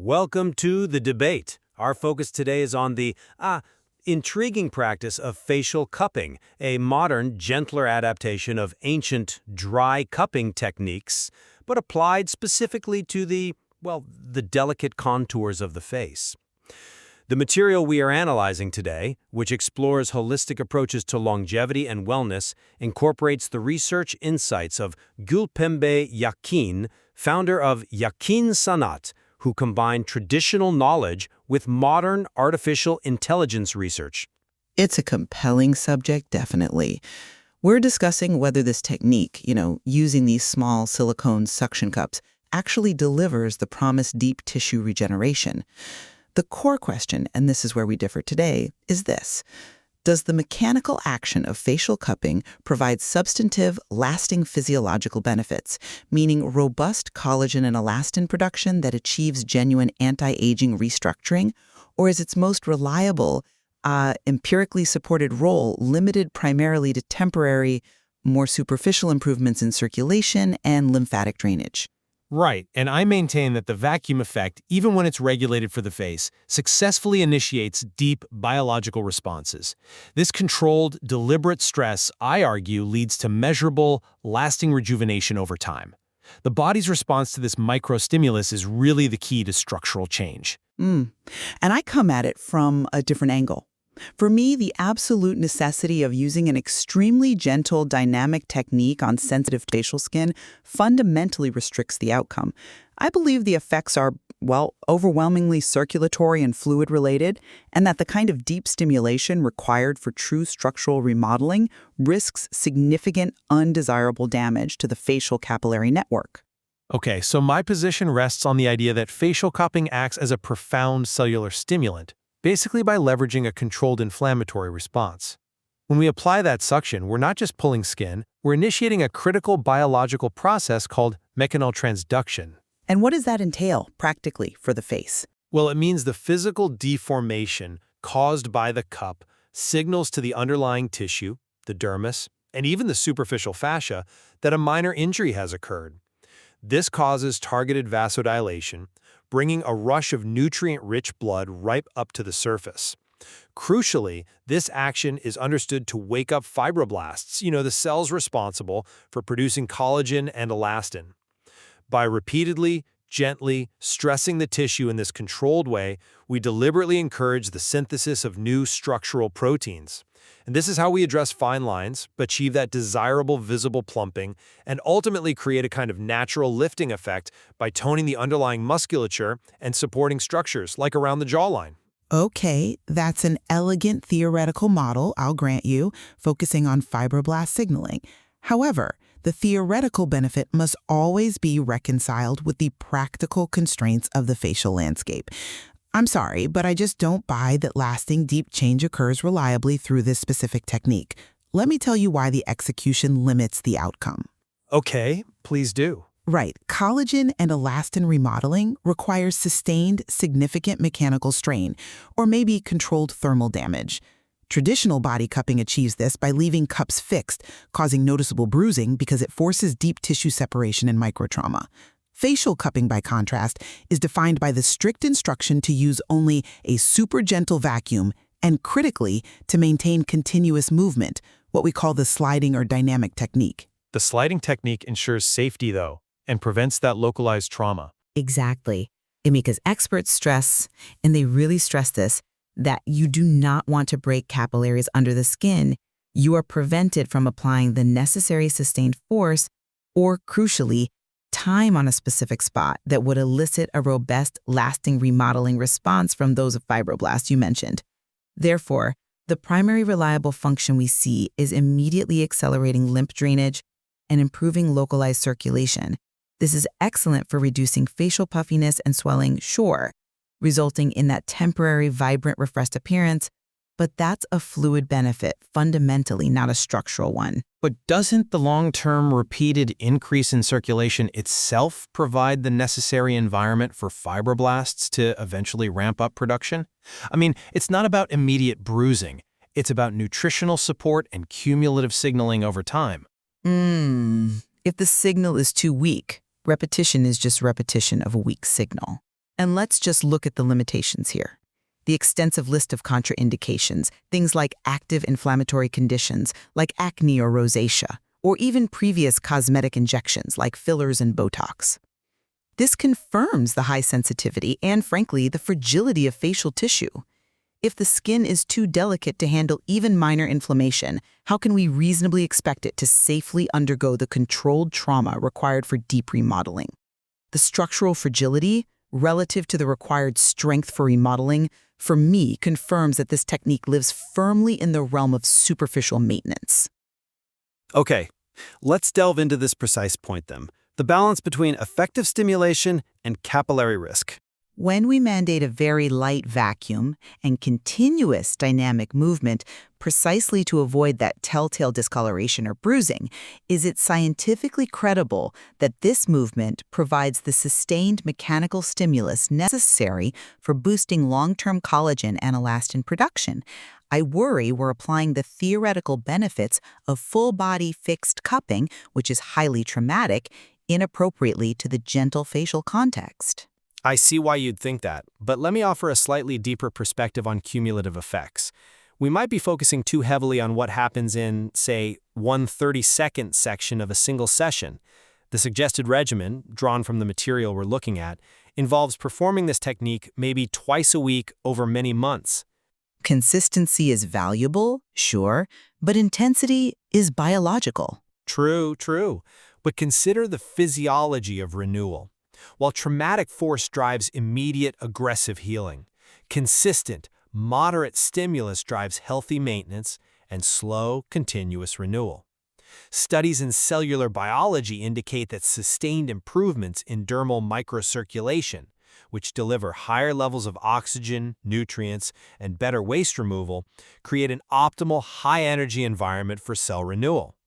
Welcome to The Debate. Our focus today is on the, ah, intriguing practice of facial cupping, a modern, gentler adaptation of ancient, dry cupping techniques, but applied specifically to the, well, the delicate contours of the face. The material we are analyzing today, which explores holistic approaches to longevity and wellness, incorporates the research insights of Gulpembe Yakin, founder of Yakin Sanat, who combine traditional knowledge with modern artificial intelligence research. It's a compelling subject, definitely. We're discussing whether this technique, you know, using these small silicone suction cups, actually delivers the promised deep tissue regeneration. The core question, and this is where we differ today, is this. Does the mechanical action of facial cupping provide substantive, lasting physiological benefits, meaning robust collagen and elastin production that achieves genuine anti-aging restructuring? Or is its most reliable, uh, empirically supported role limited primarily to temporary, more superficial improvements in circulation and lymphatic drainage? Right, and I maintain that the vacuum effect, even when it's regulated for the face, successfully initiates deep biological responses. This controlled, deliberate stress, I argue, leads to measurable, lasting rejuvenation over time. The body's response to this microstimulus is really the key to structural change. Mm. And I come at it from a different angle. For me, the absolute necessity of using an extremely gentle, dynamic technique on sensitive facial skin fundamentally restricts the outcome. I believe the effects are, well, overwhelmingly circulatory and fluid related, and that the kind of deep stimulation required for true structural remodeling risks significant undesirable damage to the facial capillary network. Okay, so my position rests on the idea that facial cupping acts as a profound cellular stimulant, basically by leveraging a controlled inflammatory response. When we apply that suction, we're not just pulling skin, we're initiating a critical biological process called mechanal And what does that entail, practically, for the face? Well, it means the physical deformation caused by the cup signals to the underlying tissue, the dermis, and even the superficial fascia that a minor injury has occurred. This causes targeted vasodilation, bringing a rush of nutrient-rich blood right up to the surface. Crucially, this action is understood to wake up fibroblasts, you know, the cells responsible for producing collagen and elastin. By repeatedly, gently stressing the tissue in this controlled way, we deliberately encourage the synthesis of new structural proteins. And this is how we address fine lines, achieve that desirable visible plumping, and ultimately create a kind of natural lifting effect by toning the underlying musculature and supporting structures, like around the jawline. Okay, that's an elegant theoretical model, I'll grant you, focusing on fibroblast signaling. However, the theoretical benefit must always be reconciled with the practical constraints of the facial landscape. I'm sorry, but I just don't buy that lasting deep change occurs reliably through this specific technique. Let me tell you why the execution limits the outcome. Okay, please do. Right. Collagen and elastin remodeling requires sustained, significant mechanical strain, or maybe controlled thermal damage. Traditional body cupping achieves this by leaving cups fixed, causing noticeable bruising because it forces deep tissue separation and microtrauma. Facial cupping, by contrast, is defined by the strict instruction to use only a super gentle vacuum and, critically, to maintain continuous movement, what we call the sliding or dynamic technique. The sliding technique ensures safety, though, and prevents that localized trauma. Exactly. Emika's experts stress, and they really stress this, that you do not want to break capillaries under the skin. You are prevented from applying the necessary sustained force or, crucially, time on a specific spot that would elicit a robust, lasting remodeling response from those of fibroblasts you mentioned. Therefore, the primary reliable function we see is immediately accelerating lymph drainage and improving localized circulation. This is excellent for reducing facial puffiness and swelling, sure, resulting in that temporary, vibrant, refreshed appearance, but that's a fluid benefit, fundamentally not a structural one. But doesn't the long-term repeated increase in circulation itself provide the necessary environment for fibroblasts to eventually ramp up production? I mean, it's not about immediate bruising. It's about nutritional support and cumulative signaling over time. Hmm. If the signal is too weak, repetition is just repetition of a weak signal. And let's just look at the limitations here. The extensive list of contraindications, things like active inflammatory conditions like acne or rosacea, or even previous cosmetic injections like fillers and Botox. This confirms the high sensitivity and, frankly, the fragility of facial tissue. If the skin is too delicate to handle even minor inflammation, how can we reasonably expect it to safely undergo the controlled trauma required for deep remodeling? The structural fragility, relative to the required strength for remodeling, for me confirms that this technique lives firmly in the realm of superficial maintenance. Okay, let's delve into this precise point then the balance between effective stimulation and capillary risk. When we mandate a very light vacuum and continuous dynamic movement precisely to avoid that telltale discoloration or bruising, is it scientifically credible that this movement provides the sustained mechanical stimulus necessary for boosting long-term collagen and elastin production? I worry we're applying the theoretical benefits of full-body fixed cupping, which is highly traumatic, inappropriately to the gentle facial context. I see why you'd think that, but let me offer a slightly deeper perspective on cumulative effects. We might be focusing too heavily on what happens in, say, one 30-second section of a single session. The suggested regimen, drawn from the material we're looking at, involves performing this technique maybe twice a week over many months. Consistency is valuable, sure, but intensity is biological. True, true. But consider the physiology of renewal. While traumatic force drives immediate aggressive healing, consistent, moderate stimulus drives healthy maintenance and slow, continuous renewal. Studies in cellular biology indicate that sustained improvements in dermal microcirculation, which deliver higher levels of oxygen, nutrients, and better waste removal, create an optimal high-energy environment for cell renewal.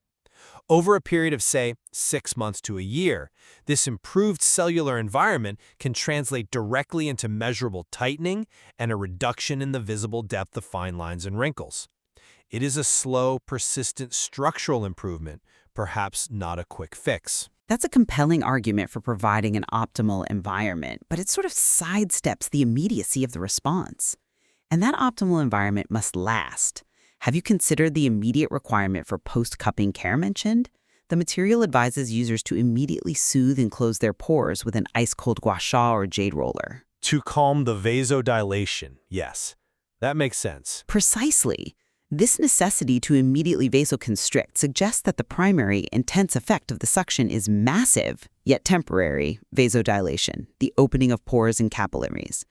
Over a period of, say, six months to a year, this improved cellular environment can translate directly into measurable tightening and a reduction in the visible depth of fine lines and wrinkles. It is a slow, persistent structural improvement, perhaps not a quick fix. That's a compelling argument for providing an optimal environment, but it sort of sidesteps the immediacy of the response. And that optimal environment must last. Have you considered the immediate requirement for post-cupping care mentioned? The material advises users to immediately soothe and close their pores with an ice-cold gua sha or jade roller. To calm the vasodilation, yes. That makes sense. Precisely. This necessity to immediately vasoconstrict suggests that the primary, intense effect of the suction is massive, yet temporary, vasodilation, the opening of pores and capillaries.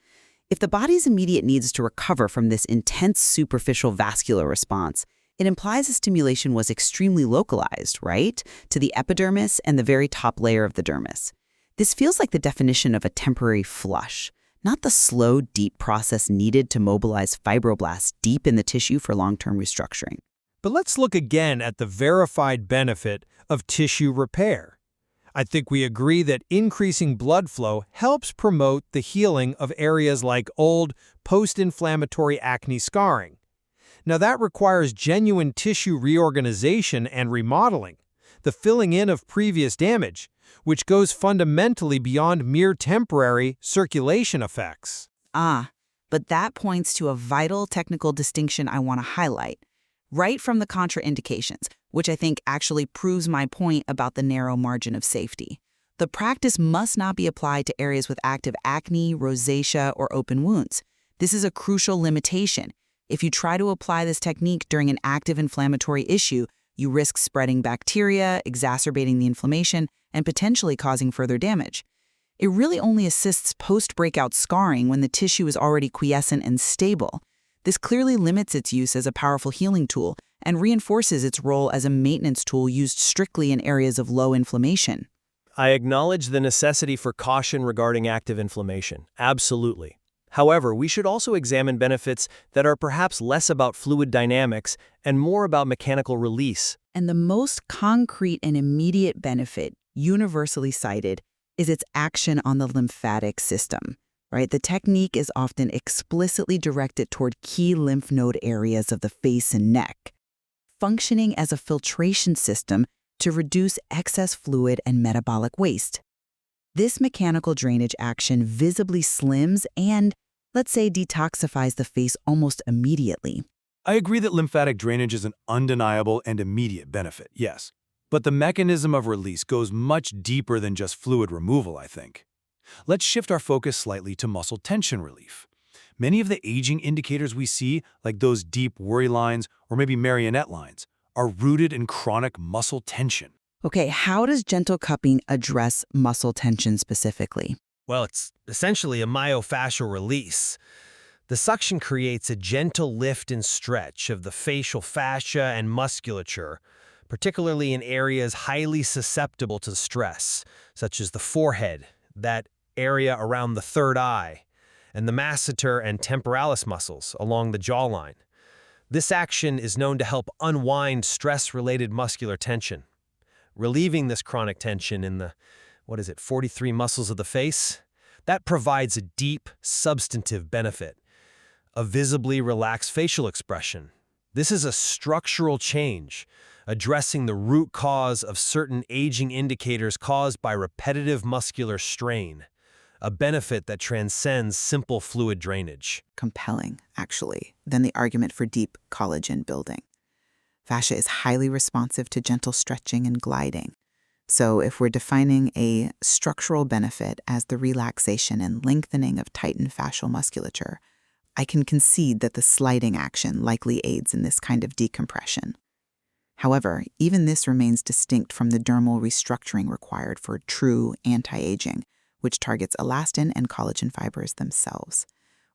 If the body's immediate needs to recover from this intense superficial vascular response, it implies the stimulation was extremely localized, right, to the epidermis and the very top layer of the dermis. This feels like the definition of a temporary flush, not the slow, deep process needed to mobilize fibroblasts deep in the tissue for long-term restructuring. But let's look again at the verified benefit of tissue repair. I think we agree that increasing blood flow helps promote the healing of areas like old, post-inflammatory acne scarring. Now that requires genuine tissue reorganization and remodeling, the filling in of previous damage, which goes fundamentally beyond mere temporary circulation effects. Ah, but that points to a vital technical distinction I want to highlight. Right from the contraindications, which I think actually proves my point about the narrow margin of safety. The practice must not be applied to areas with active acne, rosacea, or open wounds. This is a crucial limitation. If you try to apply this technique during an active inflammatory issue, you risk spreading bacteria, exacerbating the inflammation, and potentially causing further damage. It really only assists post-breakout scarring when the tissue is already quiescent and stable. This clearly limits its use as a powerful healing tool and reinforces its role as a maintenance tool used strictly in areas of low inflammation. I acknowledge the necessity for caution regarding active inflammation, absolutely. However, we should also examine benefits that are perhaps less about fluid dynamics and more about mechanical release. And the most concrete and immediate benefit, universally cited, is its action on the lymphatic system. Right? The technique is often explicitly directed toward key lymph node areas of the face and neck functioning as a filtration system to reduce excess fluid and metabolic waste. This mechanical drainage action visibly slims and, let's say, detoxifies the face almost immediately. I agree that lymphatic drainage is an undeniable and immediate benefit, yes. But the mechanism of release goes much deeper than just fluid removal, I think. Let's shift our focus slightly to muscle tension relief. Many of the aging indicators we see, like those deep worry lines or maybe marionette lines, are rooted in chronic muscle tension. Okay, how does gentle cupping address muscle tension specifically? Well, it's essentially a myofascial release. The suction creates a gentle lift and stretch of the facial fascia and musculature, particularly in areas highly susceptible to stress, such as the forehead, that area around the third eye, and the masseter and temporalis muscles along the jawline. This action is known to help unwind stress-related muscular tension, relieving this chronic tension in the, what is it, 43 muscles of the face? That provides a deep, substantive benefit a visibly relaxed facial expression. This is a structural change, addressing the root cause of certain aging indicators caused by repetitive muscular strain, a benefit that transcends simple fluid drainage. Compelling, actually, than the argument for deep collagen building. Fascia is highly responsive to gentle stretching and gliding. So, if we're defining a structural benefit as the relaxation and lengthening of tightened fascial musculature, I can concede that the sliding action likely aids in this kind of decompression. However, even this remains distinct from the dermal restructuring required for true anti aging, which targets elastin and collagen fibers themselves.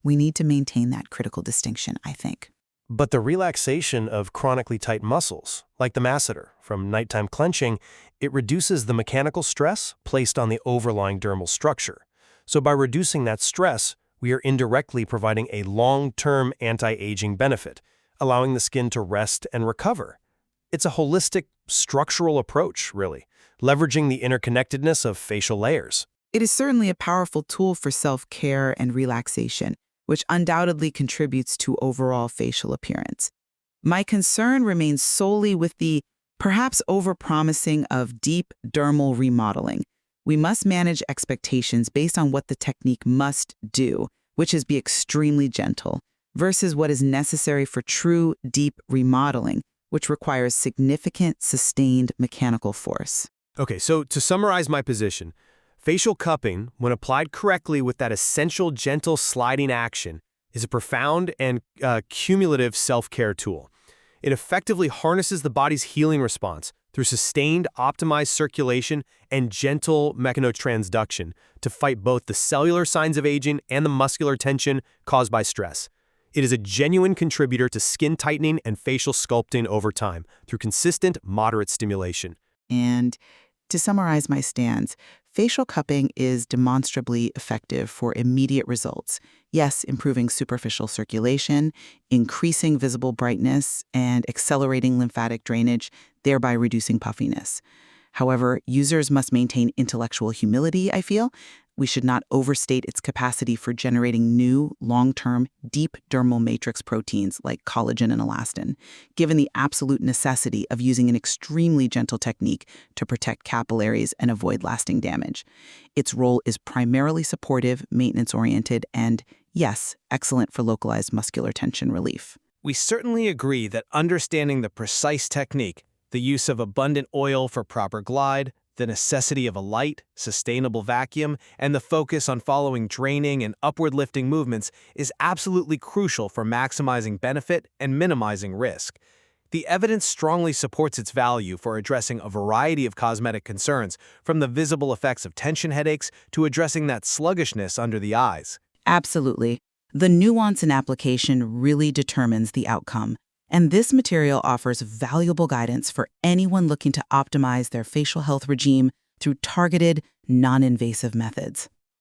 We need to maintain that critical distinction, I think. But the relaxation of chronically tight muscles, like the masseter, from nighttime clenching, it reduces the mechanical stress placed on the overlying dermal structure. So by reducing that stress, we are indirectly providing a long-term anti-aging benefit, allowing the skin to rest and recover. It's a holistic, structural approach, really, leveraging the interconnectedness of facial layers. It is certainly a powerful tool for self-care and relaxation, which undoubtedly contributes to overall facial appearance. My concern remains solely with the perhaps overpromising of deep dermal remodeling, we must manage expectations based on what the technique must do, which is be extremely gentle, versus what is necessary for true, deep remodeling, which requires significant, sustained mechanical force. Okay, so to summarize my position, facial cupping, when applied correctly with that essential gentle sliding action, is a profound and uh, cumulative self-care tool. It effectively harnesses the body's healing response through sustained optimized circulation and gentle mechanotransduction to fight both the cellular signs of aging and the muscular tension caused by stress. It is a genuine contributor to skin tightening and facial sculpting over time through consistent, moderate stimulation. And to summarize my stance, facial cupping is demonstrably effective for immediate results. Yes, improving superficial circulation, increasing visible brightness, and accelerating lymphatic drainage, thereby reducing puffiness. However, users must maintain intellectual humility, I feel, we should not overstate its capacity for generating new, long-term, deep dermal matrix proteins like collagen and elastin, given the absolute necessity of using an extremely gentle technique to protect capillaries and avoid lasting damage. Its role is primarily supportive, maintenance-oriented, and, yes, excellent for localized muscular tension relief. We certainly agree that understanding the precise technique, the use of abundant oil for proper glide, the necessity of a light, sustainable vacuum, and the focus on following draining and upward lifting movements is absolutely crucial for maximizing benefit and minimizing risk. The evidence strongly supports its value for addressing a variety of cosmetic concerns, from the visible effects of tension headaches to addressing that sluggishness under the eyes. Absolutely. The nuance in application really determines the outcome. And this material offers valuable guidance for anyone looking to optimize their facial health regime through targeted, non-invasive methods.